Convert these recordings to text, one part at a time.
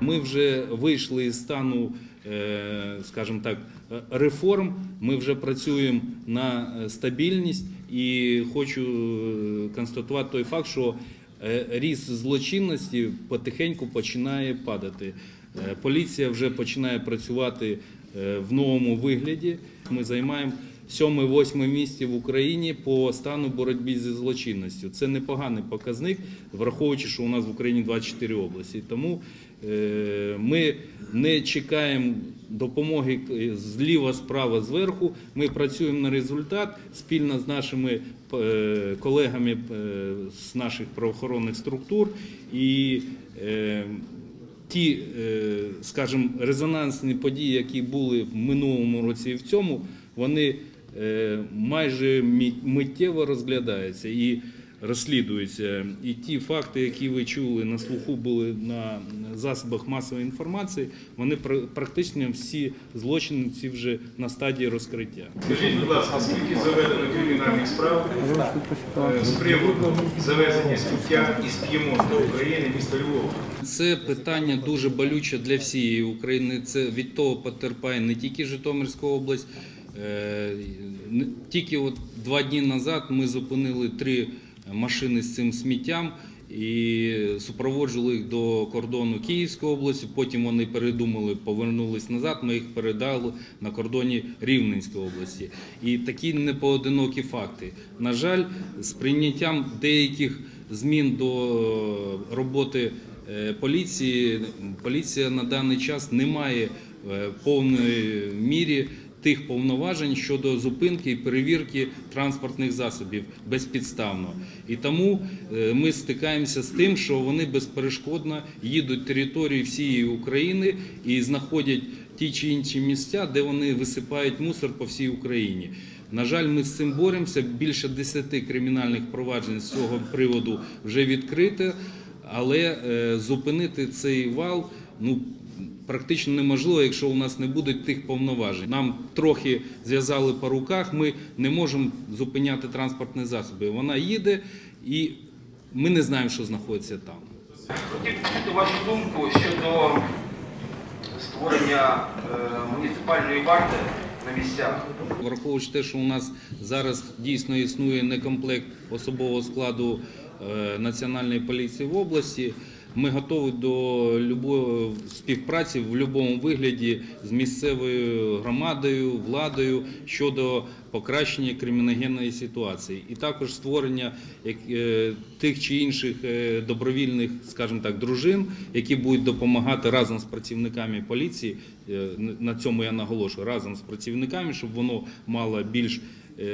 Ми вже вийшли із стану, е, скажімо так, реформ. Ми вже працюємо на стабільність і хочу е, констатувати той факт, що е, ріст злочинності потихеньку починає падати. Поліція вже починає працювати в новому вигляді. Ми займаємо сьоме-восьме місце в Україні по стану боротьби зі злочинністю. Це непоганий показник, враховуючи, що у нас в Україні 24 області. Тому ми не чекаємо допомоги е, зліва, справа, зверху. Ми працюємо на результат спільно з нашими е, колегами е, з наших правоохоронних структур і е, ті, е, скажімо, резонансні події, які були в минулому році і в цьому, вони е, майже миттєво розглядаються і розслідуються. І ті факти, які ви чули на слуху, були на засобах масової інформації, вони пр- практично всі злочини ці вже на стадії розкриття. Скажіть, будь ласка, скільки заведено кримінальних справ е, з приводу завезення сміття із П'ємонта України, міста Львова? Це питання дуже болюче для всієї України. Це від того потерпає не тільки Житомирська область. Е, Тільки от два дні назад ми зупинили три машини з цим сміттям і супроводжували їх до кордону Київської області. Потім вони передумали, повернулись назад. Ми їх передали на кордоні Рівненської області. І такі непоодинокі факти. На жаль, з прийняттям деяких змін до роботи е, поліції, поліція на даний час не має е, повної мірі тих повноважень щодо зупинки і перевірки транспортних засобів безпідставно. І тому е, ми стикаємося з тим, що вони безперешкодно їдуть території всієї України і знаходять ті чи інші місця, де вони висипають мусор по всій Україні. На жаль, ми з цим боремося. Більше 10 кримінальних проваджень з цього приводу вже відкрито, але е, зупинити цей вал ну практично неможливо, якщо у нас не буде тих повноважень. Нам трохи зв'язали по руках. Ми не можемо зупиняти транспортні засоби. Вона їде, і ми не знаємо, що знаходиться там. Хотів почути вашу думку щодо створення е, муніципальної варти на місцях. Враховуючи те, що у нас зараз дійсно існує некомплект особового складу е, Національної поліції в області, ми готові до співпраці в будь-якому вигляді з місцевою громадою, владою щодо покращення криміногенної ситуації, і також створення е, тих чи інших е, добровільних, скажімо так, дружин, які будуть допомагати разом з працівниками поліції. е, На цьому я наголошую разом з працівниками, щоб воно мало більш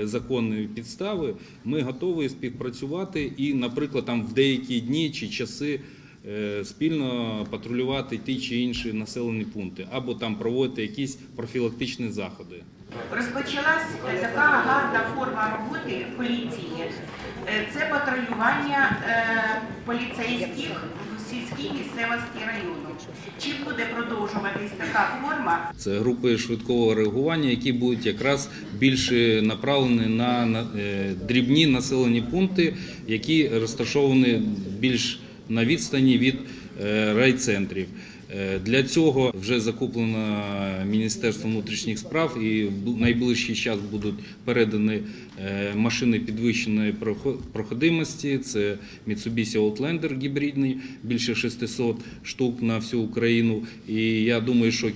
законної підстави. Ми готові співпрацювати і, наприклад, там в деякі дні чи часи. Е, Спільно патрулювати ті чи інші населені пункти або там проводити якісь профілактичні заходи. Розпочалась така гарна форма роботи поліції. Е, Це патрулювання е, поліцейських в сільській місцевості району. Чи буде продовжуватись така форма? Це групи швидкого реагування, які будуть якраз більше направлені на е, дрібні населені пункти, які розташовані більш на відстані від е, райцентрів. Е, Для цього вже закуплено Міністерство внутрішніх справ і в найближчий час будуть передані е, машини підвищеної прохо- проходимості. Це Mitsubishi Outlander гібридний, більше 600 штук на всю Україну. І я думаю, що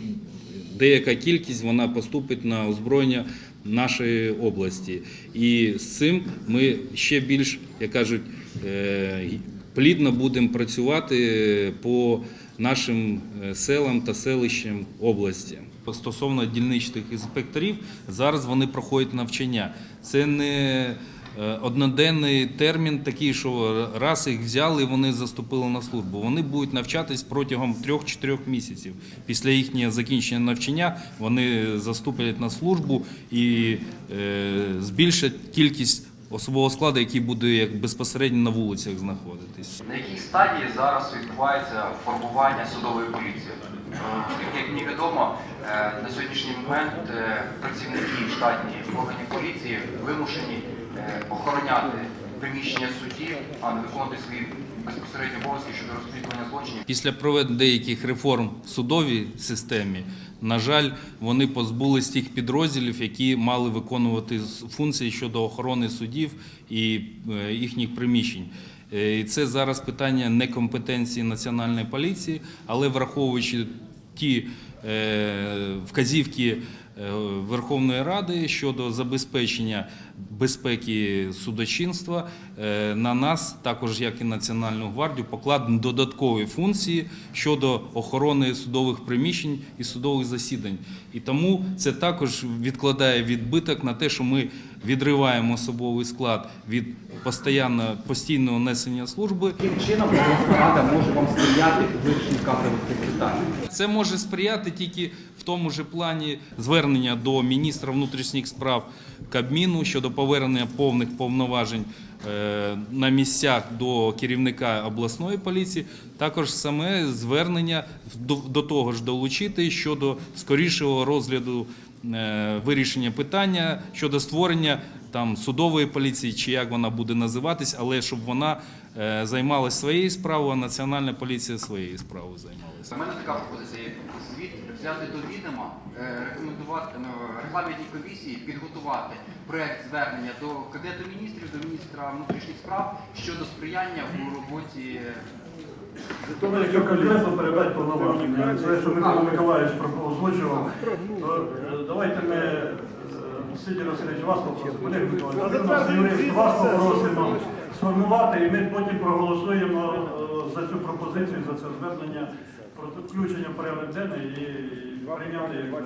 деяка кількість вона поступить на озброєння нашої області. І з цим ми ще більш, як кажуть, плідно будемо працювати по нашим е, селам та селищам області. Стосовно дільничних інспекторів, зараз вони проходять навчання. Це не е, одноденний термін, такий, що раз їх взяли, вони заступили на службу. Вони будуть навчатись протягом 3-4 місяців. Після їхнього закінчення навчання вони заступлять на службу і е, збільшать кількість особового складу, який буде як безпосередньо на вулицях знаходитись. На якій стадії зараз відбувається формування судової поліції? Е, як мені відомо, е, на сьогоднішній момент е, працівники штатні органів поліції вимушені охороняти приміщення судів, а не виконувати свої безпосередньо обов'язки щодо розслідування злочинів. Після проведення деяких реформ в судовій системі, на жаль, вони позбулись тих підрозділів, які мали виконувати функції щодо охорони судів і е, їхніх приміщень. Е, І це зараз питання некомпетенції національної поліції, але враховуючи ті е, вказівки Верховної Ради щодо забезпечення безпеки судочинства, е, на нас, також як і Національну гвардію, покладені додаткові функції щодо охорони судових приміщень і судових засідань. І тому це також відкладає відбиток на те, що ми відриваємо особовий склад від постійно, постійного несення служби Яким чином рада може вам сприяти у вирішенні кадрових питань? Це може сприяти тільки в тому ж плані звернення до міністра внутрішніх справ Кабміну щодо повернення повних повноважень е, на місцях до керівника обласної поліції. Також саме звернення до, того ж долучити щодо скорішого розгляду вирішення питання щодо створення там судової поліції, чи як вона буде називатись, але щоб вона е, займалась своєю справою, а національна поліція своєю справою займалася. У мене така пропозиція. Звіт взяти до відома, е, рекомендувати ну, регламентній комісії підготувати проект звернення до Кабінету міністрів, до міністра внутрішніх справ щодо сприяння у роботі Тому якщо конкретно передати повноваження, це що Микола Миколаївич озвучував, то е, давайте ми, е, Сидір Васильович, вас попросимо, вас попросимо сформувати, і ми потім проголосуємо е, за цю пропозицію, за це звернення про включення в порядок денний і прийняти як.